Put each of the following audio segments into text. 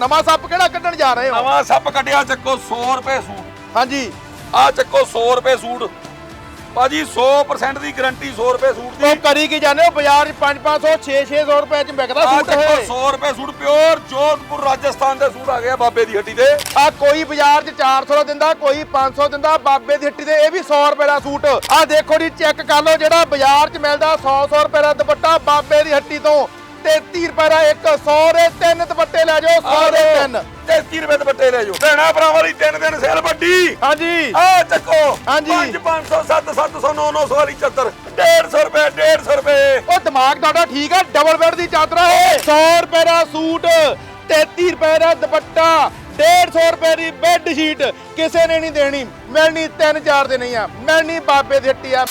ਨਵਾਂ ਸੱਪ ਕਿਹੜਾ ਕੱਢਣ ਜਾ ਰਹੇ ਹੋ? ਨਵਾਂ ਸੱਪ ਕੱਢਿਆ ਚੱਕੋ 100 ਰੁਪਏ ਸੂਟ। ਹਾਂਜੀ। ਆ ਚੱਕੋ 100 ਰੁਪਏ ਸੂਟ। ਭਾਜੀ 100% ਦੀ ਗਾਰੰਟੀ 100 ਰੁਪਏ ਸੂਟ ਦੀ। ਉਹ ਕਰੀ ਕੀ ਜਾਂਦੇ ਹੋ? ਬਾਜ਼ਾਰ 'ਚ 5 500 6 600 ਰੁਪਏ 'ਚ ਵਿਕਦਾ ਆ ਸੂਟ ਚੱਕੋ ਇਹ। 100 ਰੁਪਏ ਸੂਟ ਪਿਓਰ ਜੋਧਪੁਰ ਰਾਜਸਥਾਨ ਦੇ ਸੂਟ ਆ ਗਏ ਆ ਬਾਬੇ ਦੀ ਹੱਟੀ ਦੇ ਆ ਕੋਈ ਬਾਜ਼ਾਰ 'ਚ 400 ਦਾ ਦਿੰਦਾ ਕੋਈ 500 ਦਿੰਦਾ ਬਾਬੇ ਦੀ ਹੱਟੀ ਦੇ ਇਹ ਵੀ 100 ਰੁਪਏ ਦਾ ਸੂਟ। ਆ ਦੇਖੋ ਜੀ ਚੈੱਕ ਕਰ ਲਓ ਜਿਹੜਾ ਬਾਜ਼ਾਰ 'ਚ ਮਿਲਦਾ 100 100 ਰੁਪਏ ਦਾ ਦੁਪੱਟਾ ਬਾਬੇ ਦੀ ਹੱਟੀ ਤੋਂ। 33 ਰੁਪਏ ਦਾ ਇੱਕ 100 ਦੇ ਤਿੰਨ ਦੁਪੱਟੇ ਲੈ ਜਾਓ 100 ਦੇ ਤਿੰਨ। 33 ਰੁਪਏ ਦੁਪੱਟੇ ਲੈ ਜਾਓ। ਭੈਣਾ ਭਰਾਵਾਂ ਦੀ ਤਿੰਨ ਦਿਨ ਸੇਲ ਵੱਡੀ। ਹਾਂਜੀ। ਆ ਚੱਕੋ। ਹਾਂਜੀ। 5 500 7 700 9 900 ਵਾਲੀ ਚੱਦਰ 150 ਰੁਪਏ 150 ਰੁਪਏ। ਉਹ ਦਿਮਾਗ ਤੁਹਾਡਾ ਠੀਕ ਆ ਡਬਲ ਬੈੱਡ ਦੀ ਚਾਦਰ ਹੈ। 100 ਰੁਪਏ ਦਾ ਸੂਟ 33 ਰੁਪਏ ਦਾ ਦੁਪੱਟਾ 150 ਰੁਪਏ ਦੀ ਬੈੱਡ ਸ਼ੀਟ ਕਿਸੇ ਨੇ ਨਹੀਂ ਦੇਣੀ ਮਿਲਣੀ 3-4 ਦੇ ਨਹੀਂ ਆ। ਮਿਲਣੀ ਬਾਬੇ ਦੀ ਹੱਟੀ ਆ।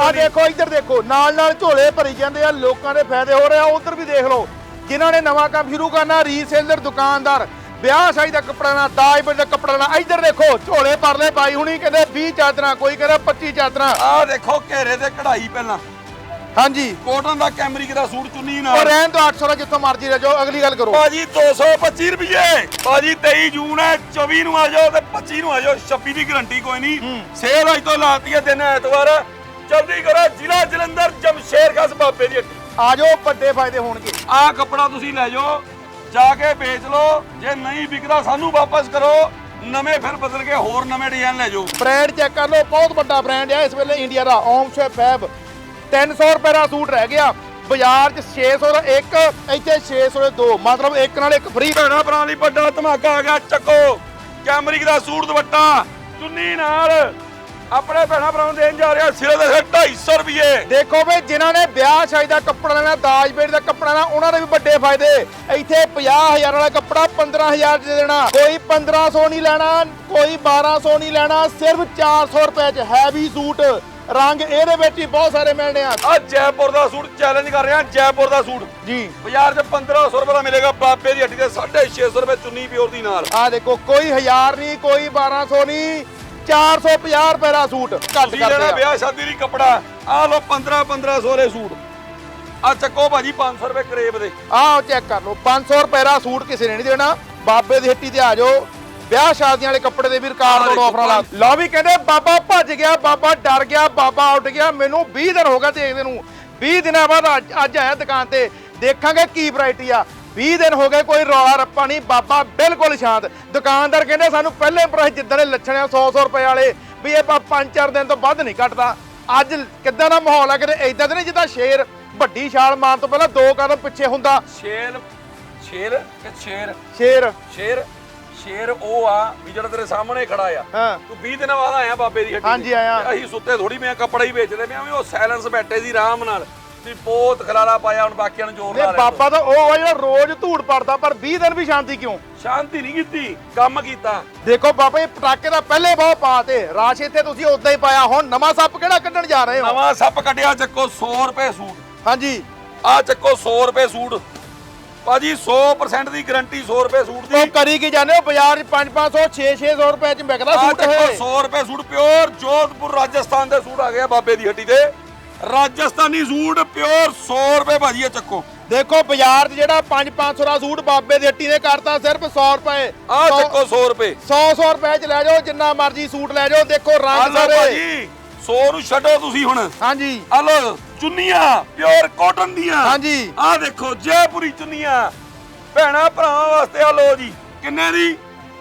ਆ ਦੇਖੋ ਇੱਧਰ ਦੇਖੋ ਨਾਲ ਨਾਲ ਝੋਲੇ ਭਰੀ ਜਾਂਦੇ ਆ ਲੋਕਾਂ ਦੇ ਫਾਇਦੇ ਹੋ ਰਹੇ ਆ ਉਧਰ ਵੀ ਦੇਖ ਲਓ ਜਿਨ੍ਹਾਂ ਨੇ ਨਵਾਂ ਕੰਮ ਸ਼ੁਰੂ ਕਰਨਾ ਰੀਸੇਲਰ ਦੁਕਾਨਦਾਰ ਵਿਆਹ ਸ਼ਾਦੀ ਦਾ ਕੱਪੜਾ ਨਾ ਦਾਜ ਦਾ ਕੱਪੜਾ ਨਾ ਇੱਧਰ ਦੇਖੋ ਝੋਲੇ ਭਰਲੇ ਬਾਈ ਹੁਣੀ ਕਹਿੰਦੇ 20 ਚਾਦਰਾਂ ਕੋਈ ਕਹਿੰਦਾ 25 ਚਾਦਰਾਂ। ਆ ਦੇਖੋ ਘੇਰੇ ਤੇ ਕਢਾਈ ਪਹਿਲਾਂ। ਹਾਂਜੀ। ਕੋਟਨ ਦਾ ਕੈਮਰਿਕ ਦਾ ਸੂਟ ਚੁੰਨੀ ਉਹ ਨਾਲ ਰਹਿਣ ਤੋਂ 800 ਦਾ ਜਿੱਥੋਂ ਮਰਜ਼ੀ ਲੈ ਜਾਓ ਅਗਲੀ ਗੱਲ ਕਰੋ। ਭਾਜੀ 225 ਰੁਪਏ ਭਾਜੀ 23 ਜੂਨ ਹੈ 24 ਨੂੰ ਆ ਜਾਓ ਤੇ 25 ਨੂੰ ਆ ਜਾਓ 26 ਦੀ ਗਾਰੰਟੀ ਕੋਈ ਨਹੀਂ। ਸੇਲ ਅੱਜ ਤੋਂ ਲਾਤੀ ਹੈ ਦਿਨ ਐਤਵਾਰ। ਜਲਦੀ ਕਰੋ ਜ਼ਿਲ੍ਹਾ ਜਲੰਧਰ ਜਮਸ਼ੇਰ ਖਾਸ ਬਾਬੇ ਦੀ ਹੱਟੀ। ਆ ਜਾਓ ਵੱਡੇ ਫਾਇਦੇ ਹੋਣਗੇ। ਆਹ ਕੱਪੜਾ ਤੁਸੀਂ ਲੈ ਜਾਓ ਜਾ ਕੇ ਵੇਚ ਲਓ ਜੇ ਨਹੀਂ ਵਿਕਦਾ ਸਾਨੂੰ ਵਾਪਸ ਕਰੋ ਨਵੇਂ ਫਿਰ ਬਦਲ ਕੇ ਹੋਰ ਨਵੇਂ ਡਿਜ਼ਾਈਨ ਲੈ ਜਾਓ। ਬ੍ਰਾਂਡ ਚੈੱਕ ਕਰ ਲਓ ਬਹੁਤ ਵੱਡਾ ਬ੍ਰਾਂਡ ਹੈ ਇਸ ਵੇਲੇ ਇੰਡੀਆ ਦਾ ਓਮ ਸ਼ੇ ਫੈਬ 300 ਰੁਪਏ ਦਾ ਸੂਟ ਰਹਿ ਗਿਆ ਬਾਜ਼ਾਰ 'ਚ 600 ਦਾ ਇੱਕ ਇੱਥੇ 600 ਦੇ ਦੋ ਮਤਲਬ ਇੱਕ ਨਾਲ ਇੱਕ ਫ੍ਰੀ ਭੈਣਾ ਭਰਾ ਲਈ ਵੱਡਾ ਧਮਾਕਾ ਆ ਗਿਆ ਚੱਕੋ। ਕੈਮਰਿਕ ਦਾ ਸੂਟ ਦੁਪੱਟਾ ਚੁੰਨੀ ਨਾਲ ਆਪਣੇ ਭੈਣਾ ਭਰਾ ਨੂੰ ਦੇਣ ਜਾ ਰਿਹਾ ਸਿਰੇ ਦੇ ਸਿਰ 250 ਰੁਪਏ। ਦੇਖੋ ਵੀ ਜਿਨ੍ਹਾਂ ਨੇ ਵਿਆਹ ਸ਼ਾਦੀ ਦਾ ਕੱਪੜਾ ਲੈਣਾ ਦਾਜ ਬੇੜ ਦਾ ਕੱਪੜਾ ਲੈਣਾ ਉਹਨਾਂ ਦੇ ਵੀ ਵੱਡੇ ਫਾਇਦੇ। ਇੱਥੇ 50000 ਵਾਲਾ ਕੱਪੜਾ 15000 ਚ ਦੇ ਦੇਣਾ। ਕੋਈ 1500 ਨਹੀਂ ਲੈਣਾ ਕੋਈ 1200 ਨਹੀਂ ਲੈਣਾ ਸਿਰਫ 400 ਰੁਪਏ ਚ ਹੈਵੀ ਸੂਟ ਰੰਗ ਇਹਦੇ ਵਿੱਚ ਹੀ ਬਹੁਤ ਸਾਰੇ ਮਿਲਣੇ ਆ। ਆ ਜੈਪੁਰ ਦਾ ਸੂਟ ਚੈਲੰਜ ਕਰ ਰਿਹਾ ਜੈਪੁਰ ਦਾ ਸੂਟ। ਜੀ। ਬਾਜ਼ਾਰ 'ਚ 1500 ਰੁਪਏ ਦਾ ਮਿਲੇਗਾ ਬਾਬੇ ਦੀ ਹੱਟੀ ਤੇ 650 ਰੁਪਏ ਚੁੰਨੀ ਪਿਓਰ ਦੀ ਨਾਲ। ਆ ਦੇਖੋ ਕੋਈ 1000 ਨਹੀਂ ਕੋਈ 1200 ਨਹੀਂ। 450 ਰੁਪਏ ਦਾ ਸੂਟ ਘੱਟ ਤੁਸੀਂ ਲੈਣਾ ਵਿਆਹ ਸ਼ਾਦੀ ਦੀ ਕੱਪੜਾ? ਆ ਲਓ 15 1500 ਵਾਲੇ ਸੂਟ। ਆ ਚੱਕੋ ਭਾਜੀ 500 ਰੁਪਏ ਕਰੇਬ ਦੇ। ਆਹ ਚੈੱਕ ਕਰ ਲਓ 500 ਰੁਪਏ ਦਾ ਸੂਟ ਕਿਸੇ ਨੇ ਨਹੀਂ ਦੇਣਾ। ਬਾਬੇ ਦੀ ਹੱਟੀ ਤੇ ਆ ਜਾਓ। ਵਿਆਹ ਸ਼ਾਦੀਆਂ ਵਾਲੇ ਕੱਪੜੇ ਦੇ ਵੀ ਰਿਕਾਰਡ ਤੋੜ ਆਫਰਾਂ ਲਾ ਲਓ ਵੀ ਕਹਿੰਦੇ ਬਾਬਾ ਭੱਜ ਗਿਆ ਬਾਬਾ ਡਰ ਗਿਆ ਬਾਬਾ ਉੱਡ ਗਿਆ। ਮੈਨੂੰ 20 ਦਿਨ ਹੋ ਗਏ ਦੇਖਦੇ ਨੂੰ। 20 ਦਿਨਾਂ ਬਾਅਦ ਅੱਜ ਆਇਆ ਦੁਕਾਨ ਤੇ। ਦੇਖਾਂਗੇ ਕੀ ਵੈਰਾਈਟੀ ਆ। 20 ਦਿਨ ਹੋ ਗਏ ਕੋਈ ਰੌਲਾ ਰੱਪਾ ਨਹੀਂ ਬਾਬਾ ਬਿਲਕੁਲ ਸ਼ਾਂਤ। ਦੁਕਾਨਦਾਰ ਕਹਿੰਦੇ ਸਾਨੂੰ ਪਹਿਲੇ ਪ੍ਰਾਈਸ ਜਿੱਦਾਂ ਦੇ ਲੱਛਣ ਆ 100 100 ਰੁਪਏ ਵਾਲੇ ਵੀ ਇਹ 5-4 ਦਿਨ ਤੋਂ ਵੱਧ ਨਹੀਂ ਘਟਦਾ। ਅੱਜ ਕਿੱਦਾਂ ਦਾ ਮਾਹੌਲ ਆ ਕਿਤੇ ਇਦਾਂ ਤਾਂ ਨਹੀਂ ਜਿੱਦਾਂ ਸ਼ੇਰ ਵੱਡੀ ਛਾਲ ਮਾਰਨ ਤੋਂ ਪਹਿਲਾਂ ਦੋ ਕਦਮ ਪਿੱਛੇ ਹੁੰਦਾ? ਸ਼ੇਰ ਸ਼ੇਰ ਕਿ ਸ਼ੇਰ? ਸ਼ੇਰ। ਸ਼ੇਰ ਸ਼ੇਰ ਉਹ ਆ ਵੀ ਜਿਹੜਾ ਤੇਰੇ ਸਾਹਮਣੇ ਖੜਾ ਆ। ਹਾਂ। ਤੂੰ 20 ਦਿਨਾਂ ਬਾਅਦ ਆਇਆ ਬਾਬੇ ਦੀ ਹੱਟੀ ਹਾਂਜੀ। ਆਇਆ। ਅਸੀਂ ਸੁੱਤੇ ਥੋੜੀ ਮੈਂ ਕੱਪੜਾ ਹੀ ਵੇਚਦੇ ਮੈਂ ਉਹ ਸਾਇਲੈਂਸ ਬੈਠੇ ਸੀ ਆਰਾਮ ਨਾਲ। ਵੀ ਬਹੁਤ ਖਲਾਰਾ ਪਾਇਆ ਹੁਣ ਬਾਕੀਆਂ ਨੂੰ ਜ਼ੋਰ ਲਾ ਬਾਬਾ ਤਾਂ ਉਹ ਆ ਜਿਹੜਾ ਰੋਜ਼ ਧੂੜ ਪੜਦਾ ਪਰ 20 ਦਿਨ ਵੀ ਸ਼ਾਂਤੀ ਕਿਉਂ? ਸ਼ਾਂਤੀ ਨਹੀਂ ਕੀਤੀ ਕੰਮ ਕੀਤਾ। ਦੇਖੋ ਬਾਬਾ ਇਹ ਪਟਾਕੇ ਦਾ ਪਹਿਲੇ ਬਹੁਤ ਪਾਤੇ। ਰਾਸ਼ ਇੱਥੇ ਤੁਸੀਂ ਉਦਾਂ ਹੀ ਪਾਇਆ ਹੁਣ ਨਵਾਂ ਸੱਪ ਕਿਹੜਾ ਕੱਢਣ ਜਾ ਰਹੇ ਹੋ? ਨਵਾਂ ਸੱਪ ਕੱਢਿਆ ਚੱਕੋ 100 ਰੁਪਏ ਸੂਟ। ਹਾਂਜੀ। ਆ ਚੱਕੋ 100 ਰੁਪਏ ਸੂਟ। ਭਾਜੀ 100% ਦੀ ਗਾਰੰਟੀ 100 ਰੁਪਏ ਸੂਟ ਦੀ। ਉਹ ਕਰੀ ਕੀ ਜਾਂਦੇ ਹੋ? ਬਾਜ਼ਾਰ 'ਚ 5 500 6 600 ਰੁਪਏ 'ਚ ਵਿਕਦਾ ਆ ਸੂਟ ਚੱਕੋ ਇਹ। 100 ਰੁਪਏ ਸੂਟ ਪਿਓਰ ਜੋਧਪੁਰ ਰਾਜਸਥਾਨ ਦੇ ਸੂਟ ਆ ਗਏ ਆ ਬਾਬੇ ਦੀ ਹੱਟੀ ਤੇ ਰਾਜਸਥਾਨੀ ਸੂਟ ਪਿਓਰ 100 ਰੁਪਏ ਭਾਜੀ ਇਹ ਚੱਕੋ। ਦੇਖੋ ਬਾਜ਼ਾਰ 'ਚ ਜਿਹੜਾ 5 500 ਦਾ ਸੂਟ ਬਾਬੇ ਦੀ ਹੱਟੀ ਨੇ ਕਰਤਾ ਸਿਰਫ 100 ਰੁਪਏ। ਆ ਚੱਕੋ 100 ਰੁਪਏ। 100 100 ਰੁਪਏ 'ਚ ਲੈ ਜਾਓ ਜਿੰਨਾ ਮਰਜ਼ੀ ਸੂਟ ਲੈ ਜਾਓ ਦੇਖੋ ਆ ਰੰਗ ਲਓ ਸਾਰੇ। ਭਾਜੀ 100 ਨੂੰ ਛੱਡੋ ਤੁਸੀਂ ਹੁਣ। ਹਾਂਜੀ। ਆ ਲਓ ਚੁੰਨੀਆਂ ਪਿਓਰ ਕਾਟਨ ਦੀਆਂ। ਹਾਂਜੀ। ਆ ਦੇਖੋ ਜੈਪੁਰੀ ਚੁੰਨੀਆਂ। ਭੈਣਾ ਭਰਾਵਾਂ ਵਾਸਤੇ ਆ ਲਓ ਜੀ। ਕਿੰਨੇ ਦੀ?